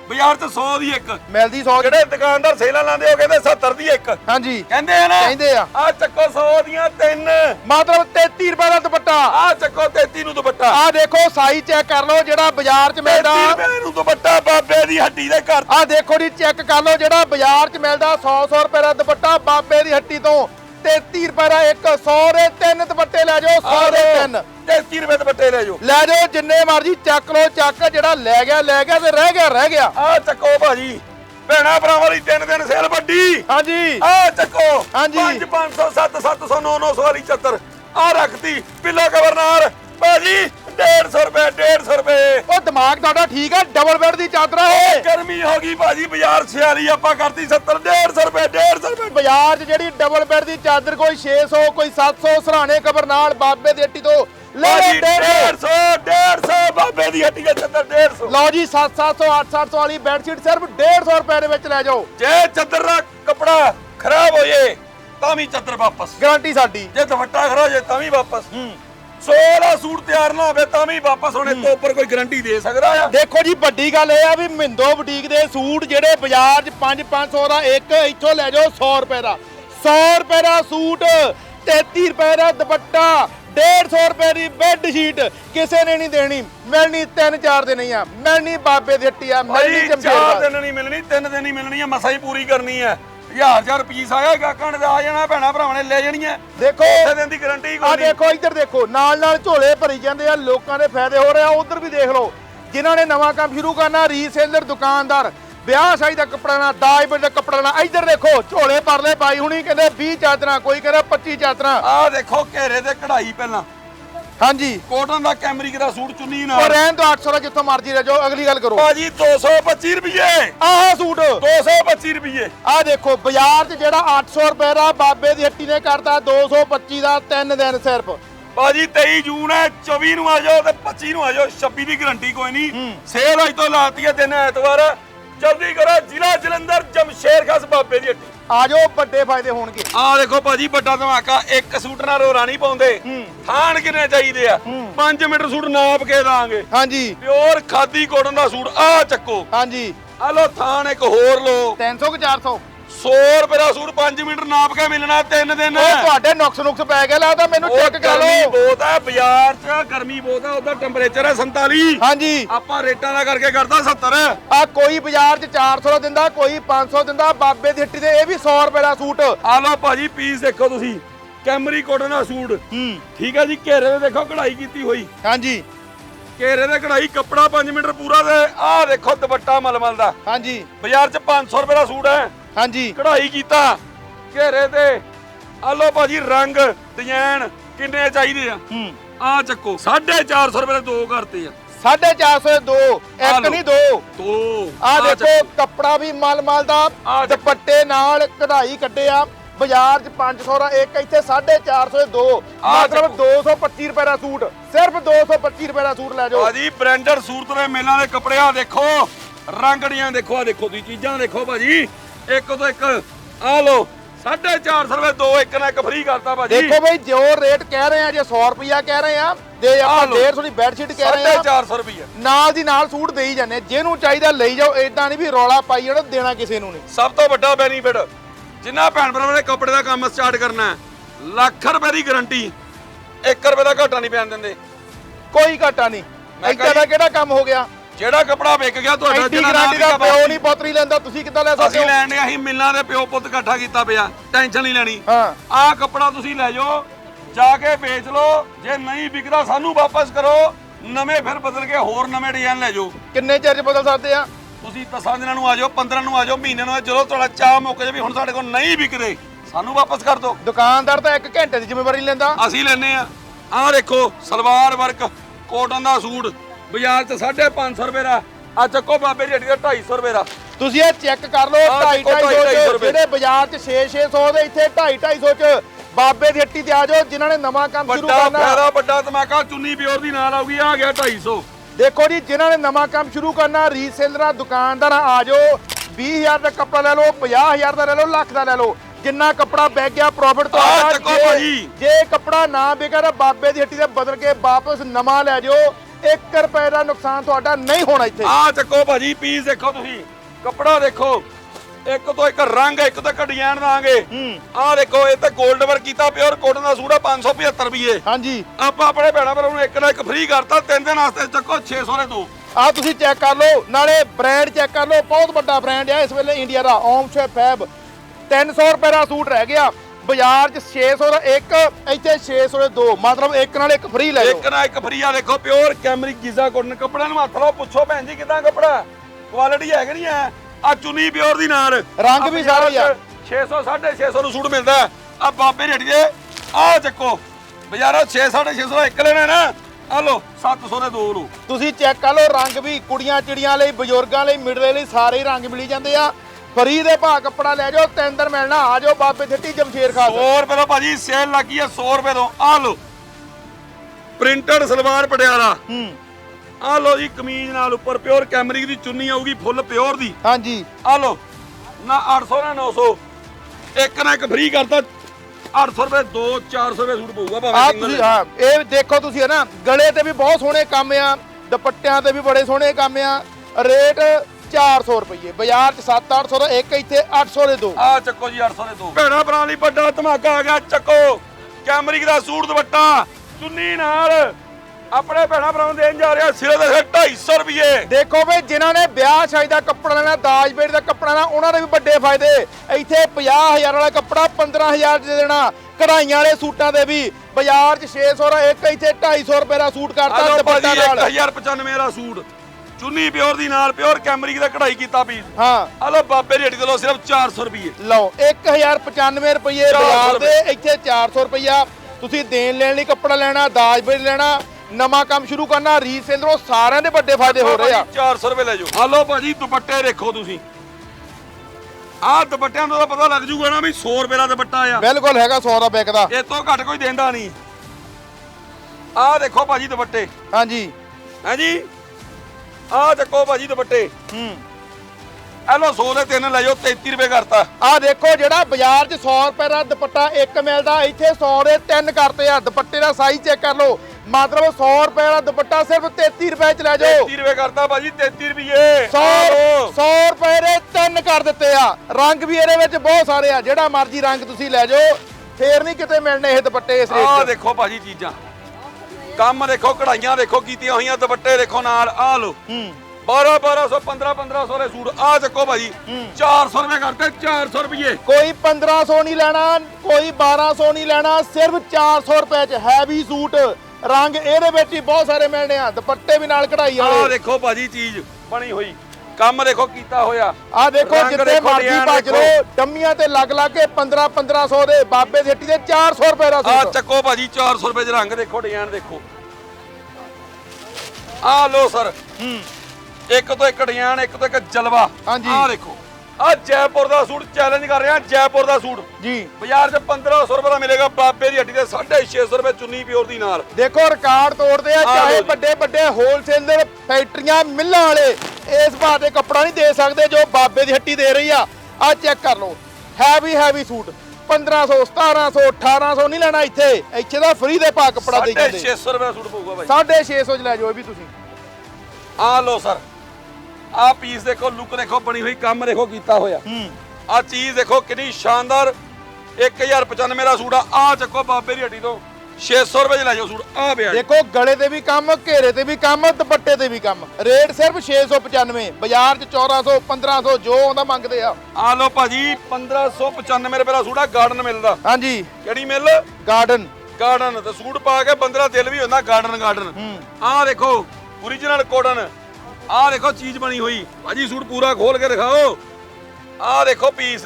ਬਾਜ਼ਾਰ 'ਚ 100 ਦੀ ਇੱਕ। ਮਿਲਦੀ 100 ਜਿਹੜੇ ਦੁਕਾਨਦਾਰ ਸੇਲਾਂ ਲਾਉਂਦੇ ਉਹ ਕਹਿੰਦੇ 70 ਦੀ ਇੱਕ। ਹਾਂਜੀ। ਕਹਿੰਦੇ ਆ ਨਾ ਕਹਿੰਦੇ ਆ। ਆ ਚੱਕੋ 100 ਦੀਆਂ ਤਿੰਨ। ਮਤਲਬ 33 ਰੁਪਏ ਦਾ ਦੁਪੱਟਾ। ਆ ਚੱਕੋ 33 ਨੂੰ ਦੁਪੱਟਾ। ਆ ਦੇਖੋ ਸਾਈ ਚੈੱਕ ਕਰ ਲਓ ਜਿਹੜਾ ਬਾਜ਼ਾਰ 'ਚ ਮਿਲਦਾ। 33 ਰੁਪਏ ਨੂੰ ਦੁਪੱਟਾ ਬਾਬੇ ਦੀ ਹੱਡੀ ਦੇ ਘਰ। ਆ ਦੇਖੋ ਜੀ ਚੈੱਕ ਕਰ ਲਓ ਜਿਹੜਾ ਬਾਜ਼ਾਰ 'ਚ ਮਿਲਦਾ 100 100 ਰੁਪਏ ਦਾ ਦੁਪੱਟਾ ਬਾਬੇ ਦੀ ਹੱਟੀ ਤੋਂ। 33 ਰੁਪਏ ਦਾ ਇੱਕ 100 ਦੇ ਤਿੰਨ ਦੁਪੱਟੇ ਲੈ ਜਾਓ 100 ਦੇ ਤਿੰਨ। 33 ਰੁਪਏ ਦੁਪੱਟੇ ਲੈ ਜਾਓ। ਲੈ ਜਾਓ ਜਿੰਨੇ ਮਰਜ਼ੀ ਚੱਕ ਲਓ ਚੱਕ ਜਿਹੜਾ ਲੈ ਗਿਆ ਲੈ ਗਿਆ ਤੇ ਰਹਿ ਗਿਆ ਰਹਿ ਗਿਆ। ਆ ਚੱਕੋ ਭਾਜੀ। ਭੈਣਾ ਭਰਾਵਾਂ ਦੀ ਤਿੰਨ ਦਿਨ ਸੇਲ ਵੱਡੀ। ਹਾਂਜੀ। ਆ ਚੱਕੋ। ਹਾਂਜੀ। 5 500 7 700 9 900 ਵਾਲੀ ਚੱਦਰ ਆ ਰੱਖਤੀ ਪਿੱਲੋ ਕਵਰ ਨਾਲ ਭਾਜੀ 150 ਰੁਪਏ 150 ਰੁਪਏ। ਉਹ ਦਿਮਾਗ ਤੁਹਾਡਾ ਠੀਕ ਆ? ਡਬਲ ਬੈੱਡ ਦੀ ਚਾਦਰ ਹੈ ਗਰਮੀ ਹੋ ਗਈ ਭਾਜੀ ਬਾਜ਼ਾਰ 46 ਆਪਾਂ ਕਰਤੀ 70 150 ਰੁਪਏ 150 ਰੁਪਏ। ਬਾਜ਼ਾਰ 'ਚ ਜਿਹੜੀ ਡਬਲ ਬੈੱਡ ਦੀ ਚਾਦਰ ਕੋਈ 600 ਕੋਈ 700 ਸਰਾਣੇ ਕਬਰ ਨਾਲ ਬਾਬੇ ਦੀ ਹੱਟੀ ਤੋਂ ਲੈ ਲਓ 150 150 150 ਬਾਬੇ ਦੀ ਹੱਟੀ ਦਾ 70 150 ਲਓ ਜੀ 7-700 8-700 ਵਾਲੀ ਬੈੱਡ ਸ਼ੀਟ ਸਿਰਫ 150 ਰੁਪਏ ਦੇ ਵਿੱਚ ਲੈ ਜਾਓ। ਜੇ ਚੱਦਰ ਦਾ ਕਪੜਾ ਖਰਾਬ ਹੋ ਜੇ ਤਾਂ ਵੀ ਚੱਦਰ ਵਾਪਸ। ਗਾਰੰਟੀ ਸਾਡੀ। ਜੇ ਦੁਪੱਟਾ ਖਰਾਬ ਹੋ ਜੇ ਤਾਂ ਵੀ ਵਾਪਸ। ਸੋਲਾ ਸੂਟ ਤਿਆਰ ਨਾ ਹੋਵੇ ਤਾਂ ਵੀ ਵਾਪਸ ਹੋਣੇ ਤੋਂ ਉੱਪਰ ਕੋਈ ਗਾਰੰਟੀ ਦੇ ਸਕਦਾ ਆ। ਦੇਖੋ ਜੀ ਵੱਡੀ ਗੱਲ ਇਹ ਆ ਵੀ ਮਿੰਦੋ ਬੁਟੀਕ ਦੇ ਸੂਟ ਜਿਹੜੇ ਬਾਜ਼ਾਰ 'ਚ 5-500 ਦਾ ਇੱਕ ਇੱਥੋਂ ਲੈ ਜਾਓ 100 ਰੁਪਏ ਦਾ। 100 ਰੁਪਏ ਦਾ ਸੂਟ 33 ਰੁਪਏ ਦਾ ਦੁਪੱਟਾ 150 ਰੁਪਏ ਦੀ ਬੈੱਡ ਸ਼ੀਟ ਕਿਸੇ ਨੇ ਨਹੀਂ ਦੇਣੀ। ਮਿਲਣੀ 3-4 ਦੇ ਨਹੀਂ ਆ। ਮਿਲਣੀ ਬਾਬੇ ਦੀ ਹੱਟੀ ਆ ਮਿਲਣੀ ਭਾਈ ਚਾਰ। ਦਿਨ ਨਹੀਂ ਮਿਲਣੀ ਤਿੰਨ ਦਿਨ ਹੀ ਮਿਲਣੀ ਆ ਮਸਾ ਹੀ ਪੂਰੀ ਕਰਨੀ ਆ। ਹਜ਼ਾਰ ਹਜ਼ਾਰ ਪੀਸ ਆਇਆ ਗਾਹਕਾਂ ਨੇ ਆ ਜਾਣਾ ਭੈਣਾ ਭਰਾਵਾਂ ਨੇ ਲੈ ਜਾਣੀਆਂ। ਦੇਖੋ ਉਸੇ ਦਿਨ ਦੀ ਗਾਰੰਟੀ ਆ ਕੋਈ ਨਹੀਂ। ਦੇਖੋ ਇੱਧਰ ਦੇਖੋ ਨਾਲ ਨਾਲ ਝੋਲੇ ਭਰੀ ਜਾਂਦੇ ਆ ਲੋਕਾਂ ਦੇ ਫਾਇਦੇ ਹੋ ਰਹੇ ਆ ਉਧਰ ਵੀ ਦੇਖ ਲਓ ਜਿਨ੍ਹਾਂ ਨੇ ਨਵਾਂ ਕੰਮ ਸ਼ੁਰੂ ਕਰਨਾ ਰੀਸੇਲਰ ਦੁਕਾਨਦਾਰ ਵਿਆਹ ਸ਼ਾਦੀ ਦਾ ਕੱਪੜਾ ਨਾ ਦਾਜ ਦਾ ਕੱਪੜਾ ਨਾ ਇੱਧਰ ਦੇਖੋ ਝੋਲੇ ਪਰਲੇ ਪਾਈ ਹੁਣੀ ਕਹਿੰਦੇ 20 ਚਾਦਰਾਂ ਕੋਈ ਕਹਿੰਦਾ 25 ਚਾਦਰਾਂ। ਆ ਦੇਖੋ ਘੇਰੇ ਤੇ ਕਢਾਈ ਪਹਿਲਾਂ। ਹਾਂਜੀ। ਕੋਟਨ ਦਾ ਕੈਮਰਿਕ ਦਾ ਸੂਟ ਚੁੰਨੀ ਉਹ ਨਾਲ ਰਹਿਣ ਦੋ 800 ਦਾ ਜਿੱਥੋਂ ਮਰਜ਼ੀ ਲੈ ਜਾਓ ਅਗਲੀ ਗੱਲ ਕਰੋ। ਭਾਜੀ 225 ਰੁਪਏ ਆਹ ਸੂਟ। 225 ਰੁਪਏ ਆਹ ਦੇਖੋ ਬਾਜ਼ਾਰ 'ਚ ਜਿਹੜਾ 800 ਰੁਪਏ ਦਾ ਬਾਬੇ ਦੀ ਹੱਟੀ ਨੇ ਕਰਤਾ 225 ਦਾ ਤਿੰਨ ਦਿਨ ਸਿਰਫ। ਭਾਜੀ 23 ਜੂਨ ਹੈ 24 ਨੂੰ ਆ ਜਾਓ ਤੇ 25 ਨੂੰ ਆ ਜਾਓ 26 ਦੀ ਗਾਰੰਟੀ ਕੋਈ ਨਹੀਂ। ਸੇਲ ਅੱਜ ਤੋਂ ਲਾਤੀ ਹੈ ਦਿਨ ਐਤਵਾਰ। ਜਲਦੀ ਕਰੋ ਜ਼ਿਲ੍ਹਾ ਜਲੰਧਰ ਜਮਸ਼ੇਰ ਖਾਸ ਬਾਬੇ ਦੀ ਹੱਟੀ। ਆ ਜਾਓ ਵੱਡੇ ਫਾਇਦੇ ਹੋਣਗੇ। ਆ ਦੇਖੋ ਭਾਜੀ ਵੱਡਾ ਧਮਾਕਾ ਇੱਕ ਸੂਟ ਨਾਲ ਰੋਰਾ ਨਹੀਂ ਪਾਉਂਦੇ। ਥਾਣ ਕਿੰਨੇ ਚਾਹੀਦੇ ਆ? 5 ਮੀਟਰ ਸੂਟ ਨਾਪ ਕੇ ਦਾਂਗੇ। ਹਾਂਜੀ। ਪਿਓਰ ਖਾਦੀ ਕੋਟਨ ਦਾ ਸੂਟ ਆ ਚੱਕੋ। ਹਾਂਜੀ। ਆ ਲੋ ਥਾਣ ਇੱਕ ਹੋਰ ਲੋ 300 ਕਿ 400 100 ਰੁਪਏ ਦਾ ਸੂਟ 5 ਮੀਟਰ ਨਾਪ ਕੇ ਮਿਲਣਾ ਤਿੰਨ ਦਿਨ। ਉਹ ਤੁਹਾਡੇ ਨੁਕਸ ਨੁਕਸ ਪੈ ਗਿਆ ਲੱਗਦਾ ਮੈਨੂੰ ਚੈੱਕ ਕਰਾ ਲਓ। ਬਹੁਤ ਹੈ ਬਾਜ਼ਾਰ 'ਚ ਗਰਮੀ ਬਹੁਤ ਹੈ ਉਹਦਾ ਟੈਂਪਰੇਚਰ ਹੈ 47 ਹਾਂਜੀ। ਆਪਾਂ ਰੇਟਾਂ ਦਾ ਕਰਕੇ ਕਰਦਾ 70 ਆ ਕੋਈ ਬਾਜ਼ਾਰ 'ਚ 400 ਦਾ ਦਿੰਦਾ ਕੋਈ 500 ਦਿੰਦਾ ਬਾਬੇ ਦੀ ਹੱਟੀ ਤੇ ਇਹ ਵੀ 100 ਰੁਪਏ ਦਾ ਸੂਟ। ਆ ਲਓ ਭਾਜੀ ਪੀਸ ਦੇਖੋ ਤੁਸੀਂ। ਕੈਮਰੀ ਕੋਟਨ ਦਾ ਸੂਟ। ਹੂੰ। ਠੀਕ ਹੈ ਜੀ ਘੇਰੇ ਤੇ ਦੇਖੋ ਕਢਾਈ ਕੀਤੀ ਹੋਈ। ਹਾਂਜੀ। ਘੇਰੇ ਤੇ ਕਢਾਈ ਕੱਪੜਾ 5 ਮੀਟਰ ਪੂਰਾ ਤੇ ਆਹ ਦੇਖੋ ਦੁਪੱਟਾ ਮਲਮਲ ਦਾ। ਹਾਂਜੀ। ਬਾਜ਼ਾਰ 'ਚ 500 ਰੁਪਏ ਦਾ ਸੂਟ ਹੈ। ਹਾਂਜੀ। ਕਢਾਈ ਕੀਤਾ। ਘੇਰੇ ਤੇ ਆ ਲਓ ਭਾਜੀ ਰੰਗ ਡਿਜ਼ਾਈਨ ਕਿੰਨੇ ਚਾਹੀਦੇ ਆ? ਹੂੰ। ਆ ਚੱਕੋ 450 ਰੁਪਏ ਦੇ ਦੋ ਕਰਤੇ ਆ। 450 ਦੋ ਇੱਕ। ਨਹੀਂ ਦੋ। ਦੋ। ਆ ਦੇਖੋ। ਕੱਪੜਾ ਵੀ ਮਲ ਮਲ ਦਾ। ਦੁਪੱਟੇ ਨਾਲ ਕਢਾਈ ਕੱਢਿਆ ਬਾਜ਼ਾਰ 'ਚ 500 ਦਾ ਇੱਕ ਇੱਥੇ 450 ਦੇ ਮਤਲਬ 225 ਰੁਪਏ ਦਾ ਸੂਟ। ਸਿਰਫ 225 ਰੁਪਏ ਦਾ ਸੂਟ ਲੈ ਜਾਓ। ਭਾਜੀ ਬ੍ਰਾਂਡਡ ਸੂਰਤ ਦੇ ਮੇਲਾਂ ਦੇ ਕੱਪੜੇ ਆ ਦੇਖੋ। ਰੰਗੜੀਆਂ ਦੇਖੋ ਆ ਦੇਖੋ ਤੁਸੀਂ ਚੀਜ਼ਾਂ ਦੇਖੋ ਭਾਜੀ। ਇੱਕ ਤੋਂ ਇੱਕ। ਆ ਲਓ 450 ਰੁਪਏ ਦੋ ਇੱਕ ਨਾਲ ਇੱਕ ਫ੍ਰੀ ਕਰਤਾ ਭਾਜੀ। ਦੇਖੋ ਬਈ ਜੋ ਰੇਟ ਕਹਿ ਰਹੇ ਆ ਜੇ 100 ਰੁਪਿਆ ਕਹਿ ਰਹੇ ਆ ਜੇ ਆਪਾਂ ਆਹ ਲਓ। 150 ਦੀ ਬੈੱਡ ਸ਼ੀਟ ਕਹਿ ਰਹੇ ਆ 450 ਰੁਪਏ ਨਾਲ ਦੀ ਨਾਲ ਸੂਟ ਦੇਈ ਜਾਂਦੇ ਜਿਹਨੂੰ ਚਾਹੀਦਾ ਲਈ ਜਾਓ ਏਦਾਂ ਨਹੀਂ ਵੀ ਰੌਲਾ ਪਾਈ ਜਾਣਾ ਦੇਣਾ ਕਿਸੇ ਨੂੰ ਨਹੀਂ। ਸਭ ਤੋਂ ਵੱਡਾ ਬੈਨੀਫਿਟ ਜਿੰਨਾ ਭੈਣ ਭਰਾਵਾਂ ਨੇ ਕੱਪੜੇ ਦਾ ਕੰਮ ਸਟਾਰਟ ਕਰਨਾ ਲੱਖ ਰੁਪਏ ਦੀ ਗਾਰੰਟੀ 1 ਰੁਪਏ ਦਾ ਘਾਟਾ ਨਹੀਂ ਪੈਣ ਦਿੰਦੇ। ਕੋਈ ਘਾਟਾ ਨਹੀਂ। ਏਦਾਂ ਦਾ ਕਿਹੜਾ ਕੰਮ ਹੋ ਗਿਆ? ਜਿਹੜਾ ਕੱਪੜਾ ਵਿਕ ਗਿਆ ਤੁਹਾਡਾ ਐਡੀ ਜਿਹੜਾ ਗਾਰੰਟੀ ਦਾ ਪਿਓ ਨਹੀਂ ਪੋਤਰੀ ਲੈਂਦਾ ਤੁਸੀਂ ਕਿੱਦਾਂ ਲੈ ਸਕਦੇ ਅਸੀਂ ਹੋ? ਲੈਣ ਦੇ ਅਸੀਂ ਮਿਲਾਂ ਦੇ ਪਿਓ ਪੁੱਤ ਇਕੱਠਾ ਕੀਤਾ ਪਿਆ ਟੈਨਸ਼ਨ ਨਹੀਂ ਲੈਣੀ। ਹਾਂ। ਆਹ ਕੱਪੜਾ ਤੁਸੀਂ ਲੈ ਜਾਓ ਜਾ ਕੇ ਵੇਚ ਲਓ ਜੇ ਨਹੀਂ ਵਿਕਦਾ ਸਾਨੂੰ ਵਾਪਸ ਕਰੋ ਨਵੇਂ ਫਿਰ ਬਦਲ ਕੇ ਹੋਰ ਨਵੇਂ ਡਿਜ਼ਾਈਨ ਲੈ ਜਾਓ। ਕਿੰਨੇ ਚਿਰ ਚ ਬਦਲ ਸਕਦੇ ਆ? ਤੁਸੀਂ ਦਸਾਂ ਦਿਨਾਂ ਨੂੰ ਆ ਜਾਓ 15 ਨੂੰ ਆ ਜਾਓ ਮਹੀਨੇ ਨੂੰ ਆ ਜਾਓ, ਜਦੋਂ ਤੁਹਾਡਾ ਚਾਹ ਮੁੱਕ ਜਾਵੇ ਹੁਣ ਸਾਡੇ ਕੋਲ ਨਹੀਂ ਵਿਕਦੇ ਸਾਨੂੰ ਵਾਪਸ ਕਰ ਦਿਓ। ਦੁਕਾਨਦਾਰ ਤਾਂ 1 ਘੰਟੇ ਦੀ ਜ਼ਿੰਮੇਵਾਰੀ ਨਹੀਂ ਲੈਂਦਾ। ਅਸੀਂ ਲੈਨੇ ਆ। ਆਹ ਦੇਖੋ ਸਲਵਾਰ ਵਰਕ ਕੋਟਨ ਦਾ ਸੂਟ ਬਾਜ਼ਾਰ 'ਚ 550 ਰੁਪਏ ਦਾ। ਆ ਚੱਕੋ ਬਾਬੇ ਦੀ ਹੱਟੀ ਦਾ 250 ਰੁਪਏ ਦਾ। ਤੁਸੀਂ ਇਹ ਚੈੱਕ ਕਰ ਲਓ ਆਹ 2.5 ਦੇਖੋ, 250 250 ਚ ਜਿਹੜੇ ਬਾਜ਼ਾਰ ਚ 6 600 ਦੇ ਇੱਥੇ 2.5 250 ਚ ਬਾਬੇ ਦੀ ਹੱਟੀ ਤੇ ਆ ਜਾਓ ਜਿਨ੍ਹਾਂ ਨੇ ਨਵਾਂ ਕੰਮ ਸ਼ੁਰੂ ਵੱਡਾ ਕਰਨਾ। ਫਾਇਦਾ ਵੱਡਾ ਧਮਾਕਾ ਚੁੰਨੀ ਪਿਓਰ ਦੀ ਨਾਲ ਆਊਗੀ ਆ ਗਿਆ 250 ਦੇਖੋ ਜੀ ਜਿਨ੍ਹਾਂ ਨੇ ਨਵਾਂ ਕੰਮ ਸ਼ੁਰੂ ਕਰਨਾ ਰੀਸੇਲਰਾਂ ਦੁਕਾਨਦਾਰਾਂ ਆ ਜਾਓ। 20000 ਦਾ ਕੱਪੜਾ ਲੈ ਲਓ 50000 ਦਾ ਲੈ ਲਓ ਲੱਖ ਦਾ ਲੈ ਲਓ। ਜਿੰਨਾ ਕੱਪੜਾ ਵਿਕ ਗਿਆ ਪ੍ਰੋਫਿਟ ਤੋਂ ਆਹ ਚੱਕੋ ਭਾਜੀ। ਜੇ ਕੱਪੜਾ ਨਾ ਵਿਕਿਆ ਤਾਂ ਬਾਬੇ ਦੀ ਹੱਟੀ ਤੇ ਬਦਲ ਕੇ ਵਾਪਸ ਨਵਾਂ ਲੈ ਜਾਓ। 1 ਰੁਪਏ ਦਾ ਨੁਕਸਾਨ ਤੁਹਾਡਾ ਨਹੀਂ ਹੋਣਾ ਇੱਥੇ। ਆ ਚੱਕੋ ਭਾਜੀ ਪੀਸ ਦੇਖੋ ਤੁਸੀਂ। ਕੱਪੜਾ ਦੇਖੋ। ਇੱਕ ਤੋਂ ਇੱਕ ਰੰਗ ਇੱਕ ਤੋਂ ਇੱਕ ਡਿਜ਼ਾਈਨ ਦਾਂਗੇ ਹੂੰ। ਆ ਦੇਖੋ ਇਹ ਤੇ 골ਡ ਵਰਕ ਕੀਤਾ ਪਿਓਰ ਕੋਟਨ ਦਾ ਸੂਟ ਆ 575 ਰੁਪਏ। ਹਾਂਜੀ। ਆਪਾਂ ਆਪਣੇ ਭੈਣਾਂ ਭਰਾਵਾਂ ਨੂੰ ਇੱਕ ਨਾਲ ਇੱਕ ਫ੍ਰੀ ਕਰਤਾ ਤਿੰਨ ਦਿਨ ਵਾਸਤੇ ਚੱਕੋ 600 ਦੇ ਦੋ। ਆ ਤੁਸੀਂ ਚੈੱਕ ਕਰ ਲਓ ਨਾਲੇ ਬ੍ਰਾਂਡ ਚੈੱਕ ਕਰ ਲਓ ਬਹੁਤ ਵੱਡਾ ਬ੍ਰਾਂਡ ਹੈ ਇਸ ਵੇਲੇ ਇੰਡੀਆ ਦਾ ਓਮ ਸ਼ੇ ਫੈਬ 300 ਰੁਪਏ ਦਾ ਸੂਟ ਰਹਿ ਗਿਆ। ਬਾਜ਼ਾਰ 'ਚ 600 ਦਾ ਇੱਕ ਇੱਥੇ 600 ਦੇ ਦੋ। ਮਤਲਬ ਇੱਕ ਨਾਲ ਇੱਕ ਫ੍ਰੀ ਲੈ ਇੱਕ ਜਾਓ ਨਾਲ ਇੱਕ ਫ੍ਰੀ ਆ। ਦੇਖੋ ਪਿਓਰ ਕੈਮਰਿਕ ਗੀਜ਼ਾ ਕੋਟਨ ਕੱਪੜਾ ਨੂੰ ਹੱਥ ਲਾਓ। ਪੁੱਛੋ ਭੈਣ ਜੀ ਕਿਦਾਂ ਕੱਪੜਾ? ਕੁਆਲਿਟੀ ਹੈ ਕਿ ਨਹੀਂ ਹੈ। ਆ ਚੁੰਨੀ ਪਿਓਰ ਦੀ ਨਾਲ। ਰੰਗ ਵੀ ਸਾਰੇ ਆ। 600 650 ਨੂੰ ਸੂਟ ਮਿਲਦਾ ਆ ਬਾਬੇ ਰੇੜੀ ਦੇ ਆ ਚੱਕੋ। ਬਾਜ਼ਾਰੋਂ 6 650 ਦਾ ਇੱਕ ਲੈਣਾ ਨਾ। ਆ ਲੋ 700 ਦੇ ਦੋ ਲੋ ਤੁਸੀਂ ਚੈੱਕ ਕਰ ਲਓ ਰੰਗ ਵੀ ਕੁੜੀਆਂ ਚਿੜੀਆਂ ਲਈ ਬਜ਼ੁਰਗਾਂ ਲਈ ਮਿਡਲੇ ਲਈ ਸਾਰੇ ਰੰਗ ਮਿਲੀ ਜਾਂਦੇ ਆ। ਫਰੀ ਦੇ ਭਾਅ ਕੱਪੜਾ ਲੈ ਜਾਓ ਤਿੰਨ ਦਿਨ ਮਿਲਣਾ ਆ ਜਾਓ ਬਾਬੇ ਥੱਟੀ ਜਮਸ਼ੇਰ ਖਾਸ 100 ਰੁਪਏ ਤੋਂ ਭਾਜੀ ਸੇਲ ਲੱਗੀ ਆ 100 ਰੁਪਏ ਤੋਂ ਆ ਲੋ ਪ੍ਰਿੰਟਡ ਸਲਵਾਰ ਪਟਿਆਲਾ। ਹੂੰ। ਆ ਲੋ ਜੀ ਕਮੀਜ਼ ਨਾਲ ਉੱਪਰ ਪਿਓਰ ਕੈਮਰਿਕ ਦੀ ਚੁੰਨੀ ਆਊਗੀ ਫੁੱਲ ਪਿਓਰ ਦੀ। ਹਾਂਜੀ। ਆ ਲੋ ਨਾ 800 ਨਾ 900 ਇੱਕ ਨਾ ਇੱਕ ਫ੍ਰੀ ਕਰਤਾ 800 ਰੁਪਏ 2 400 ਰੁਪਏ ਸੂਟ ਪਊਗਾ ਆ ਭਾਵੇਂ ਤੁਸੀਂ ਸਿੰਗਲ ਹਾਂ ਇਹ ਦੇਖੋ ਤੁਸੀਂ ਹੈ ਨਾ ਗਲੇ ਤੇ ਵੀ ਬਹੁਤ ਸੋਹਣੇ ਕੰਮ ਆ ਦੁਪੱਟਿਆਂ ਤੇ ਵੀ ਬੜੇ ਸੋਹਣੇ ਕੰਮ ਆ। ਰੇਟ 400 ਰੁਪਏ ਬਾਜ਼ਾਰ 'ਚ 7-800 ਦਾ ਇੱਕ ਇੱਥੇ 800 ਦੇ ਦੋ। ਆ ਚੱਕੋ ਜੀ 800 ਦੇ ਦੋ। ਭੈਣਾ ਭਰਾ ਲਈ ਵੱਡਾ ਧਮਾਕਾ ਆ ਗਿਆ ਚੱਕੋ। ਕੈਮਰਿਕ ਦਾ ਸੂਟ ਦੁਪੱਟਾ ਚੁੰਨੀ ਨਾਲ ਆਪਣੇ ਭੈਣਾ ਭਰਾਵਾਂ ਨੂੰ ਦੇਣ ਜਾ ਰਿਹਾ ਸਿਰੇ ਦੇ ਸਿਰ 250 ਰੁਪਏ ਦੇਖੋ ਵੀ ਜਿਨ੍ਹਾਂ ਨੇ ਵਿਆਹ ਸ਼ਾਦੀ ਦਾ ਕੱਪੜਾ ਲੈਣਾ ਦਾਜ ਬੇੜ ਦਾ ਕੱਪੜਾ ਲੈਣਾ ਉਹਨਾਂ ਦੇ ਵੀ ਵੱਡੇ ਫਾਇਦੇ। ਇੱਥੇ 50000 ਵਾਲਾ ਕੱਪੜਾ 15000 ਚ ਦੇਣਾ। ਕਢਾਈਆਂ ਵਾਲੇ ਸੂਟਾਂ ਦੇ ਵੀ ਬਾਜ਼ਾਰ 'ਚ 600 ਦਾ ਇੱਕ ਇੱਥੇ 250 ਰੁਪਏ ਦਾ ਸੂਟ ਕਰਤਾ ਦੁਪੱਟਾ ਨਾਲ। 1095 ਦਾ ਸੂਟ। ਚੁੰਨੀ ਪਿਓਰ ਦੀ ਨਾਲ ਪਿਓਰ ਕੈਮਰਿਕ ਦਾ ਕਢਾਈ ਕੀਤਾ ਪੀਸ। ਹਾਂ। ਆਲੋ ਬਾਬੇ ਰੇਟ ਦੇ ਲੋ ਸਿਰਫ 400 ਰੁਪਏ ਲਓ 1095 ਰੁਪਏ ਬਾਜ਼ਾਰ ਦੇ ਇੱਥੇ 400 ਰੁਪਇਆ ਤੁਸੀਂ ਦੇਣ ਲੈਣ ਲਈ ਕੱਪੜਾ ਲੈਣਾ ਦਾਜ ਬੇੜ ਲੈਣਾ ਨਵਾਂ ਕੰਮ ਸ਼ੁਰੂ ਕਰਨਾ ਰੀਸੇਲਰੋਂ ਸਾਰਿਆਂ ਦੇ ਵੱਡੇ ਫਾਇਦੇ ਹੋ ਰਹੇ ਆ। 400 ਰੁਪਏ ਲੈ ਜਾਓ। ਆਲੋ ਭਾਜੀ ਦੁਪੱਟੇ ਦੇਖੋ ਤੁਸੀਂ। ਆਹ ਦੁਪੱਟਿਆਂ ਦਾ ਪਤਾ ਲੱਗ ਜੂਗਾ ਨਾ ਵੀ 100 ਰੁਪਏ ਦਾ ਦੁਪੱਟਾ ਆ। ਬਿਲਕੁਲ ਹੈਗਾ 100 ਦਾ ਵਿਕਦਾ ਇਹ ਤੋਂ ਘੱਟ ਕੋਈ ਦਿੰਦਾ ਨਹੀਂ। ਆਹ ਦੇਖੋ ਭਾਜੀ ਦੁਪੱਟੇ। ਹਾਂਜੀ। ਹਾਂਜੀ ਆਹ ਦੇਖੋ ਭਾਜੀ ਦੁਪੱਟੇ। ਹੂੰ। ਇਹ ਲੋ 100 ਦੇ ਤਿੰਨ ਲੈ ਜਾਓ 33 ਰੁਪਏ ਕਰਤਾ। ਆ ਦੇਖੋ ਜਿਹੜਾ ਬਾਜ਼ਾਰ 'ਚ 100 ਰੁਪਏ ਦਾ ਦੁਪੱਟਾ ਇੱਕ ਮਿਲਦਾ ਇੱਥੇ 100 ਦੇ ਤਿੰਨ ਕਰਤੇ ਆ। ਦੁਪੱਟੇ ਦਾ ਸਾਈਜ਼ ਚੈੱਕ ਕਰ ਲਓ। ਮਤਲਬ 100 ਰੁਪਏ ਦਾ ਦੁਪੱਟਾ ਸਿਰਫ 33 ਰੁਪਏ 'ਚ ਲੈ ਜਾਓ। 33 ਰੁਪਏ ਕਰਤਾ ਭਾਜੀ 33 ਰੁਪਏ 100 ਆਹ ਲਓ। 100 ਰੁਪਏ ਦੇ ਤਿੰਨ ਕਰ ਦਿੱਤੇ ਆ। ਰੰਗ ਵੀ ਇਹਦੇ ਵਿੱਚ ਬਹੁਤ ਸਾਰੇ ਆ। ਜਿਹੜਾ ਮਰਜ਼ੀ ਰੰਗ ਤੁਸੀਂ ਲੈ ਜਾਓ। ਫੇਰ ਨਹੀਂ ਕਿਤੇ ਮਿਲਣੇ ਇਹ ਦੁਪੱਟੇ ਇਸ ਰੇਟ 'ਚ। ਦੇਖੋ ਭਾਜੀ ਚੀਜ਼ਾਂ। ਕੰਮ ਦੇਖੋ ਕਢਾਈਆਂ ਦੇਖੋ ਕੀਤੀਆਂ ਹੋਈਆਂ ਦੁਪੱਟੇ ਦੇਖੋ ਨਾਲ ਆਹ ਲੋ ਹੂੰ। 12 1200 15 1500 ਦੇ ਸੂਟ ਆਹ ਚੱਕੋ ਭਾਜੀ। 400 ਰੁਪਏ ਕਰਤੇ 400 ਰੁਪਏ ਕੋਈ 1500 ਨਹੀਂ ਲੈਣਾ ਕੋਈ 1200 ਨਹੀਂ ਲੈਣਾ ਸਿਰਫ 400 ਰੁਪਏ 'ਚ ਹੈਵੀ ਸੂਟ। ਰੰਗ ਇਹਦੇ ਵਿੱਚ ਹੀ ਬਹੁਤ ਸਾਰੇ ਮਿਲਣੇ ਆ ਦੁਪੱਟੇ ਵੀ ਨਾਲ ਕਢਾਈ ਵਾਲੇ। ਦੇਖੋ ਭਾਜੀ ਚੀਜ਼ ਬਣੀ ਹੋਈ। ਕੰਮ ਦੇਖੋ ਕੀਤਾ ਹੋਇਆ। ਆ ਦੇਖੋ ਜਿੱਥੇ ਮਰਜ਼ੀ ਭੱਜ। ਲਓ ਡੰਮੀਆਂ ਤੇ ਲੱਗ ਲੱਗ ਕੇ 15 1500 ਦੇ ਬਾਬੇ ਦੀ ਹੱਟੀ ਦੇ 400 ਰੁਪਏ ਦਾ ਸੂਟ। ਚੱਕੋ ਭਾਜੀ 400 ਰੁਪਏ ਚ ਰੰਗ ਦੇਖੋ ਡਿਜ਼ਾਈਨ ਦੇਖੋ। ਆਹ ਲੋ ਸਰ। ਹੂੰ। ਇੱਕ ਤੋਂ ਇੱਕ ਡਿਜ਼ਾਈਨ ਇੱਕ ਤੋਂ ਇੱਕ ਜਲਵਾ। ਹਾਂਜੀ। ਆਹ ਦੇਖੋ। ਆਹ ਜੈਪੁਰ ਦਾ ਸੂਟ ਚੈਲੰਜ ਕਰ ਰਿਹਾ ਜੈਪੁਰ ਦਾ ਸੂਟ। ਜੀ। ਬਾਜ਼ਾਰ 'ਚ 1500 ਰੁਪਏ ਦਾ ਮਿਲੇਗਾ ਬਾਬੇ ਦੀ ਹੱਟੀ ਤੇ 650 ਰੁਪਏ ਚੁੰਨੀ ਪਿਓਰ ਦੀ ਨਾਲ। ਦੇਖੋ ਰਿਕਾਰਡ ਤੋੜਦੇ ਆ ਚਾਹੇ। ਵੱਡੇ ਵੱਡੇ ਹੋਲਸੇਲ ਦੇ ਫੈਕਟਰੀਆਂ ਮਿੱਲਾਂ ਵਾਲੇ। ਇਸ ਭਾਅ ਤੇ ਕੱਪੜਾ ਨਹੀਂ ਦੇ ਸਕਦੇ ਜੋ ਬਾਬੇ ਦੀ ਹੱਟੀ ਦੇ ਰਹੀ ਆ। ਆ ਚੈੱਕ ਕਰ ਲਓ। ਹੈਵੀ ਹੈਵੀ ਸੂਟ 1500 1700 1800 ਨਹੀਂ ਲੈਣਾ ਇੱਥੇ। ਇੱਥੇ ਦਾ ਫ੍ਰੀ ਦੇ ਭਾਅ ਕੱਪੜਾ ਦੇ ਜਾਂਦੇ। 650 ਰੁਪਏ ਦਾ ਸੂਟ ਪਊਗਾ ਭਾਈ 650 ਚ ਲੈ ਜਾਓ ਇਹ ਵੀ ਤੁਸੀਂ। ਆਹ ਲੋ ਸਰ। ਆਹ ਪੀਸ ਦੇਖੋ ਲੁੱਕ ਦੇਖੋ ਬਣੀ ਹੋਈ ਕੰਮ ਦੇਖੋ ਕੀਤਾ ਹੋਇਆ। ਹੂੰ। ਆਹ ਚੀਜ਼ ਦੇਖੋ ਕਿੰਨੀ ਸ਼ਾਨਦਾਰ। 1095 ਦਾ ਸੂਟ ਆ। ਆਹ ਚੱਕੋ ਬਾਬੇ ਦੀ ਹੱਟੀ ਤੋਂ। 600 ਰੁਪਏ ਚ ਲੈ ਜਾਓ ਸੂਟ ਆਹ ਪਿਆ ਜੀ। ਦੇਖੋ ਗਲੇ ਤੇ ਵੀ ਕੰਮ ਘੇਰੇ ਤੇ ਵੀ ਕੰਮ ਦੁਪੱਟੇ ਤੇ ਵੀ ਕੰਮ। ਰੇਟ ਸਿਰਫ 695 ਬਾਜ਼ਾਰ 'ਚ 1400 1500 ਜੋ ਆਉਂਦਾ ਮੰਗਦੇ ਆ। ਆਹ ਲੋ ਭਾਜੀ 1595 ਰੁਪਏ ਦਾ ਸੂਟ ਆ ਗਾਰਡਨ ਮਿਲਦਾ। ਹਾਂਜੀ। ਕਿਹੜੀ ਮਿਲ? ਗਾਰਡਨ। ਗਾਰਡਨ ਤੇ ਸੂਟ ਪਾ ਕੇ ਬੰਦੇ ਦਾ ਦਿਲ ਵੀ ਹੁੰਦਾ ਗਾਰਡਨ ਗਾਰਡਨ। ਹੂੰ। ਆਹ ਦੇਖੋ ਓਰੀਜਨਲ ਕੋਟਨ ਆਹ ਦੇਖੋ ਚੀਜ਼ ਬਣੀ ਹੋਈ। ਭਾਜੀ ਸੂਟ ਪੂਰਾ ਖੋਲ ਕੇ ਦਿਖਾਓ। ਆਹ ਦੇਖੋ ਪੀਸ